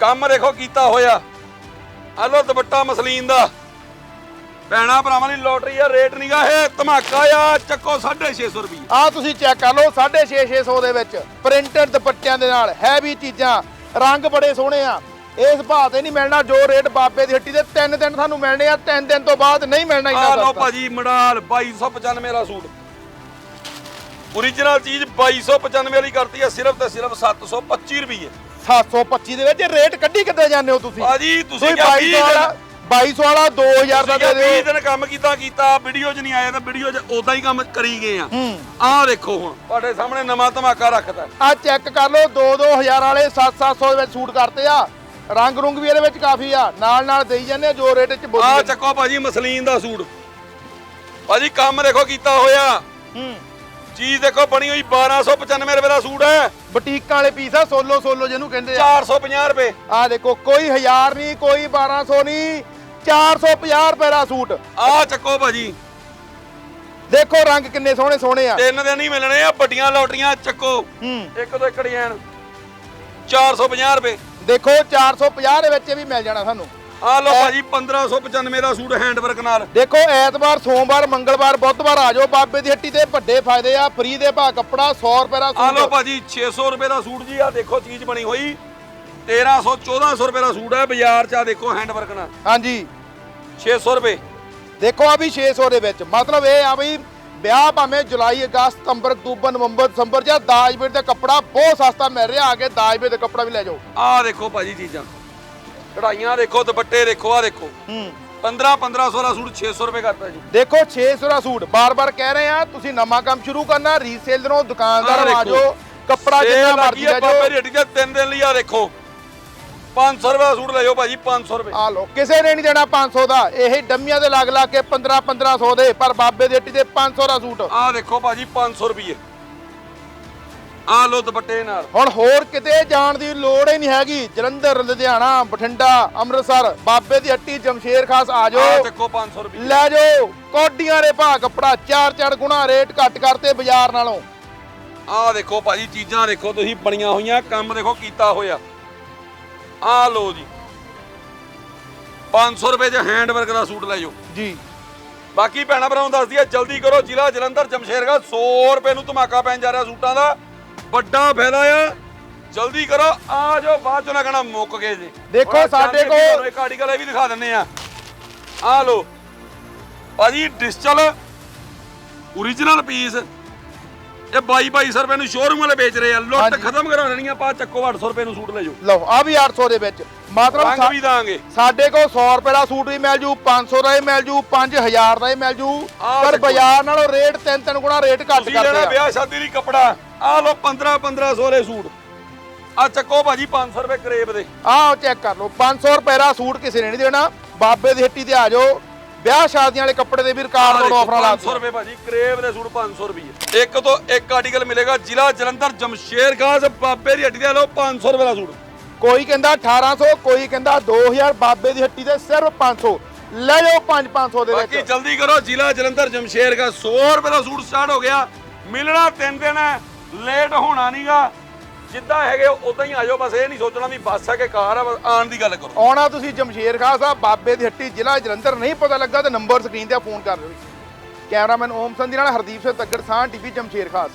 ਕੰਮ ਦੇਖੋ ਕੀਤਾ ਹੋਇਆ। ਲੋ ਦੁਪੱਟਾ ਮਸਲੀਨ ਦਾ। ਭੈਣਾ ਭਰਾਵਾਂ ਦੀ ਲੋਟਰੀ ਆ ਰੇਟ ਨਹੀਂਗਾ ਇਹ ਧਮਾਕਾ ਆ ਚੱਕੋ 650 ਰੁਪਏ ਆ ਤੁਸੀਂ ਚੈੱਕ ਕਰ ਲਓ 650 ਦੇ ਵਿੱਚ ਪ੍ਰਿੰਟਡ ਦੁਪੱਟਿਆਂ ਦੇ ਨਾਲ ਹੈਵੀ ਚੀਜ਼ਾਂ ਰੰਗ ਬੜੇ ਸੋਹਣੇ ਆ। ਇਸ ਭਾਅ ਤੇ ਨਹੀਂ ਮਿਲਣਾ ਜੋ ਰੇਟ ਬਾਬੇ ਦੀ ਹੱਟੀ ਦੇ ਤਿੰਨ ਦਿਨ ਸਾਨੂੰ ਮਿਲਣੇ ਆ ਤਿੰਨ ਦਿਨ ਤੋਂ ਬਾਅਦ ਨਹੀਂ ਮਿਲਣਾ ਇੰਨਾ ਲੋ ਸਸਤਾ। ਭਾਜੀ ਮਡਾਲ 2295 ਦਾ ਸੂਟ। ਓਰੀਜਨਲ ਚੀਜ਼ 2295 ਵਾਲੀ ਕਰਤੀ ਆ ਸਿਰਫ ਤੇ ਸਿਰਫ 725 ਰੁਪਏ 725 ਦੇ ਵਿੱਚ ਰੇਟ ਕੱਢੀ ਕਿੱਦਾਂ ਜਾਂਦੇ ਹੋ ਤੁਸੀਂ? ਭਾਜੀ ਤੁਸੀਂ ਕਿਹਾ 2200 ਵਾਲਾ 2200 ਵਾਲਾ 2000 ਦਾ ਦੇ ਤੁਸੀਂ 20 ਦਿਓ। ਦਿਨ ਕੰਮ ਕੀਤਾ ਕੀਤਾ ਵੀਡੀਓ 'ਚ ਨਹੀਂ ਆਇਆ ਤਾਂ ਵੀਡੀਓ 'ਚ ਉਦਾਂ ਹੀ ਕੰਮ ਕਰੀ ਗਏ ਆ। ਆਹ ਦੇਖੋ ਹੁਣ ਤੁਹਾਡੇ ਸਾਹਮਣੇ ਨਵਾਂ ਧਮਾਕਾ ਰੱਖਦਾ। ਆ ਚੈੱਕ ਕਰ ਲਓ 2-2000 ਵਾਲੇ 7-700 ਦੇ ਵਿੱਚ ਸੂਟ ਕਰਤੇ ਆ। ਰੰਗ ਰੁੰਗ ਵੀ ਇਹਦੇ ਵਿੱਚ ਕਾਫੀ ਆ। ਨਾਲ ਨਾਲ ਦੇਈ ਜਾਂਦੇ ਆ ਜੋ ਰੇਟ ਚ ਬੋਲੀ ਚੱਕੋ ਭਾਜੀ ਮਸਲੀਨ ਦਾ ਸੂਟ। ਭਾਜੀ ਕੰਮ ਦੇਖੋ ਕੀਤਾ ਹੋਇਆ। ਹੂੰ। ਚੀਜ਼ ਦੇਖੋ ਬਣੀ ਹੋਈ 1295 ਰੁਪਏ ਦਾ ਸੂਟ ਹੈ। ਬੁਟੀਕਾਂ ਵਾਲੇ ਪੀਸ ਆ ਸੋਲੋ ਸੋਲੋ ਜਿਹਨੂੰ ਕਹਿੰਦੇ ਆ। 450 ਰੁਪਏ। ਆ ਦੇਖੋ ਕੋਈ 1000 ਨਹੀਂ ਕੋਈ 1200 ਨਹੀਂ। 450 ਰੁਪਏ ਦਾ ਸੂਟ। ਆਹ ਚੱਕੋ ਭਾਜੀ। ਦੇਖੋ ਰੰਗ ਕਿੰਨੇ ਸੋਹਣੇ ਸੋਹਣੇ ਆ। ਤਿੰਨ ਦਿਨ ਹੀ ਮਿਲਣੇ ਆ ਵੱਡੀਆਂ ਲੋਟਰੀਆਂ ਚੱਕੋ। ਹੂੰ। ਇੱਕ ਤੋਂ ਇੱਕ ਡਿਜ਼ਾਈਨ। 450 ਰੁਪਏ। ਦੇਖੋ 450 ਦੇ ਵਿੱਚ ਵੀ ਮਿਲ ਜਾਣਾ ਸਾਨੂੰ। ਆ ਲਓ ਭਾਜੀ 1595 ਦਾ ਸੂਟ ਹੈਂਡ ਵਰਕ ਨਾਲ। ਦੇਖੋ ਐਤਵਾਰ ਸੋਮਵਾਰ ਮੰਗਲਵਾਰ ਬੁੱਧਵਾਰ ਆ ਜਾਓ। ਬਾਬੇ ਦੀ ਹੱਟੀ ਤੇ ਵੱਡੇ ਫਾਇਦੇ ਆ ਫ੍ਰੀ ਦੇ ਭਾਅ ਕੱਪੜਾ 100 ਰੁਪਏ ਦਾ ਆ ਲਓ ਸੂਟ। ਭਾਜੀ 600 ਰੁਪਏ ਦਾ ਸੂਟ ਜੀ ਆ ਦੇਖੋ ਚੀਜ਼ ਬਣੀ ਹੋਈ। 1300 1400 ਰੁਪਏ ਦਾ ਸੂਟ ਹੈ ਬਾਜ਼ਾਰ 'ਚ ਆ ਦੇਖੋ ਹੈਂਡ ਵਰਕ ਨਾਲ। ਹਾਂਜੀ। 600 ਰੁਪਏ। ਦੇਖੋ ਆ ਵੀ 600 ਦੇ ਵਿੱਚ। ਮਤਲਬ ਇਹ ਆ ਵੀ ਵਿਆਹ ਭਾਵੇਂ ਜੁਲਾਈ ਅਗਸਤ ਸਤੰਬਰ ਅਕਤੂਬਰ ਨਵੰਬਰ ਦਸੰਬਰ ਜਾਂ ਦਾਜ ਵੀਰ ਦਾ ਕੱਪੜਾ ਬਹੁਤ ਸਸਤਾ ਮਿਲ ਰਿਹਾ। ਆ ਕੇ ਦਾਜ ਵੀਰ ਦਾ ਕੱਪੜਾ ਵੀ ਲੈ ਜਾਓ। ਆ ਦੇਖੋ ਭਾਜੀ ਚੀਜ਼ਾਂ। ਕਢਾਈਆਂ ਦੇਖੋ ਦੁਪੱਟੇ ਦੇਖੋ ਆ ਦੇਖੋ। ਹੂੰ। 15 1500 ਦਾ ਸੂਟ 600 ਰੁਪਏ ਕਰਤਾ ਜੀ। ਦੇਖੋ 600 ਦਾ ਸੂਟ। ਬਾਰ-ਬਾਰ ਕਹਿ ਰਹੇ ਆ ਤੁਸੀਂ ਨਵਾਂ ਕੰਮ ਸ਼ੁਰੂ ਕਰਨਾ ਰੀਸੇਲਰੋਂ ਦੁਕਾਨਦਾਰ ਆਹ ਆ ਦੇਖੋ। ਜਾਓ ਕੱਪੜਾ ਜਿੰਨਾ ਮਰਜ਼ੀ ਲੈ ਆ ਬਾਬੇ ਜਾਓ ਦੀ ਤਿੰਨ ਦਿਨ ਲਈ ਆ ਦੇਖੋ। 500 ਰੁਪਏ ਦਾ ਸੂਟ ਲੈ ਜਾਓ ਭਾਜੀ 500 ਰੁਪਏ। ਆ ਲਓ ਕਿਸੇ ਨੇ ਨਹੀਂ ਦੇਣਾ 500 ਦਾ। ਇਹ ਡੰਮੀਆਂ ਦੇ ਲੱਗ ਲਾ ਕੇ 15 1500 ਦੇ ਪਰ ਬਾਬੇ ਦੀ ਹੱਟੀ ਤੇ 500 ਦਾ ਸੂਟ। ਆ ਦੇਖੋ ਭਾਜੀ 500 ਰੁਪਏ। ਆ ਲੋ ਦੁਪੱਟੇ ਨਾਲ। ਹੁਣ ਹੋਰ ਕਿਤੇ ਜਾਣ ਦੀ ਲੋੜ ਹੀ ਨਹੀਂ ਹੈਗੀ। ਜਲੰਧਰ ਲੁਧਿਆਣਾ ਬਠਿੰਡਾ ਅੰਮ੍ਰਿਤਸਰ ਬਾਬੇ ਦੀ ਹੱਟੀ ਜਮਸ਼ੇਰ ਖਾਸ ਆ ਆ ਜਾਓ ਦੇਖੋ 500 ਰੁਪਏ। ਲੈ ਜਾਓ। ਕੋਡੀਆਂ ਦੇ ਭਾਅ ਕੱਪੜਾ ਚਾਰ ਚਾਰ ਗੁਣਾ ਰੇਟ ਘੱਟ ਕਰਤੇ ਬਾਜ਼ਾਰ ਨਾਲੋਂ। ਆ ਦੇਖੋ ਭਾਜੀ ਚੀਜ਼ਾਂ ਦੇਖੋ ਤੁਸੀਂ ਬਣੀਆਂ ਹੋਈਆਂ ਕੰਮ ਦੇਖੋ ਕੀਤਾ ਹੋਇਆ। ਆ ਲੋ ਜੀ। 500 ਰੁਪਏ ਚ ਹੈਂਡ ਵਰਕ ਦਾ ਸੂਟ ਲੈ ਜਾਓ। ਜੀ। ਬਾਕੀ ਭੈਣਾ ਭਰਾਵਾਂ ਨੂੰ ਦੱਸਦੀ ਆ ਜਲਦੀ ਕਰੋ। ਜ਼ਿਲ੍ਹਾ ਜਲੰਧਰ ਜਮਸ਼ੇਰਗੜ੍ਹ 100 ਰੁਪਏ ਨੂੰ ਧਮਾਕਾ ਪੈਣ ਜਾ ਰਿਹਾ ਸੂਟਾਂ ਦਾ। ਵੱਡਾ ਫਾਇਦਾ ਆ। ਜਲਦੀ ਕਰੋ। ਆ ਜਾਓ ਬਾਅਦ ਚੋਂ ਨਾ ਕਹਿਣਾ ਮੁੱਕ ਗਏ ਜੀ। ਦੇਖੋ ਸਾਡੇ ਕੋਲ- ਇੱਕ ਆਰਟੀਕਲ ਇਹ ਵੀ ਦਿਖਾ ਦਿੰਨੇ ਆ। ਆ ਲੋ ਭਾਜੀ ਡਿਜੀਟਲ origignal ਪੀਸ ਇਹ 22 2200 ਰੁਪਏ ਨੂੰ ਸ਼ੋਰੂਮ ਵਾਲੇ ਵੇਚ ਰਹੇ ਆ। ਲੁੱਟ ਹਾਂਜੀ। ਖਤਮ ਕਰਾ ਦੇਣੀ ਆ ਪਾ ਚੱਕੋ 800 ਰੁਪਏ ਨੂੰ ਸੂਟ ਲੈ ਜਾਓ। ਲਓ ਆ ਵੀ 800 ਦੇ ਵਿੱਚ। ਮਤਲਬ ਰੰਗ ਸਾ- ਵੀ ਦਾਂਗੇ। ਸਾਡੇ ਕੋਲ 100 ਰੁਪਏ ਦਾ ਸੂਟ ਵੀ ਮਿਲ ਜੂ 500 ਦਾ ਵੀ ਮਿਲ ਜੂ 5000 ਦਾ ਵੀ ਮਿਲ ਜੂ। ਆਹ ਪਰ ਦੇਖੋ। ਬਾਜ਼ਾਰ ਨਾਲੋਂ ਰੇਟ ਤਿੰਨ ਤਿੰਨ ਗੁਣਾ ਰੇਟ ਘੱਟ ਤੁਸੀਂ ਲੈਣਾ ਕਰਦੇ ਆ। ਵਿਆਹ ਸ਼ਾਦੀ ਲਈ ਕੱਪੜਾ ਆ ਲੋ 15 1500 ਵਾਲੇ ਸੂਟ। ਆ ਚੱਕੋ ਭਾਜੀ 500 ਰੁਪਏ ਕਰੇਬ ਦੇ। ਆਹ ਚੈੱਕ ਕਰ ਲਓ 500 ਰੁਪਏ ਦਾ ਸੂਟ ਕਿਸੇ ਨੇ ਨਹੀਂ ਦੇਣਾ। ਬਾਬੇ ਦੀ ਹੱਟੀ ਤੇ ਆ ਜਾਓ। ਵਿਆਹ ਸ਼ਾਦੀਆਂ ਵਾਲੇ ਕੱਪੜੇ ਦੇ ਵੀ ਰਿਕਾਰਡ ਤੋੜ ਆਫਰਾਂ 500 ਲਾਉਂਦੇ ਰੁਪਏ ਭਾਜੀ ਕਰੇਬ ਦੇ ਸੂਟ 500 ਰੁਪਏ। ਇੱਕ ਤੋਂ ਇੱਕ ਆਰਟੀਕਲ ਮਿਲੇਗਾ ਜ਼ਿਲ੍ਹਾ ਜਲੰਧਰ ਜਮਸ਼ੇਰ ਖਾਸ ਬਾਬੇ ਦੀ ਹੱਟੀ ਦੇ ਲੋ 500 ਰੁਪਏ ਦਾ ਸੂਟ। ਕੋਈ ਕਹਿੰਦਾ 1800 ਕੋਈ ਕਹਿੰਦਾ 2000 ਬਾਬੇ ਦੀ ਹੱਟੀ ਤੇ ਸਿਰਫ 500 ਲੈ ਜਾਓ 5 500 ਦੇ ਬਾਕੀ ਵਿੱਚ ਜਲਦੀ ਕਰੋ ਜ਼ਿਲ੍ਹਾ ਜਲੰਧਰ ਜਮਸ਼ੇਰ ਖਾਸ 100 ਰੁਪਏ ਦਾ ਸੂਟ ਸਟਾਰਟ ਹੋ ਗਿਆ। ਮਿਲਣਾ ਤਿੰਨ ਦਿਨ ਹੈ ਲੇਟ ਹੋਣਾ ਨਹੀਂਗਾ ਜਿੱਦਾਂ ਹੈਗੇ ਉਦਾਂ ਹੀ ਆ ਜਾਓ ਬਸ ਇਹ ਨਹੀਂ ਸੋਚਣਾ ਵੀ ਬੱਸ ਹੈ ਕਿ ਕਾਰ ਆ, ਬਸ ਆਉਣ ਦੀ ਗੱਲ ਕਰੋ। ਆਉਣਾ ਤੁਸੀਂ ਜਮਸ਼ੇਰ ਖਾਸ ਆ ਬਾਬੇ ਦੀ ਹੱਟੀ, ਜ਼ਿਲ੍ਹਾ ਜਲੰਧਰ, ਨਹੀਂ ਪਤਾ ਲੱਗਾ ਤਾਂ ਨੰਬਰ ਸਕਰੀਨ ਤੇ ਫੋਨ ਕਰ ਲਿਓ ਕੈਮਰਾਮੈਨ ਓਮ ਸੰਧੀ ਨਾਲ ਹਰਦੀਪ ਸਿੰਘ ਤੱਗੜ ਸਾਹ ਟੀਵੀ, ਜਮਸ਼ੇਰ ਖਾਸ।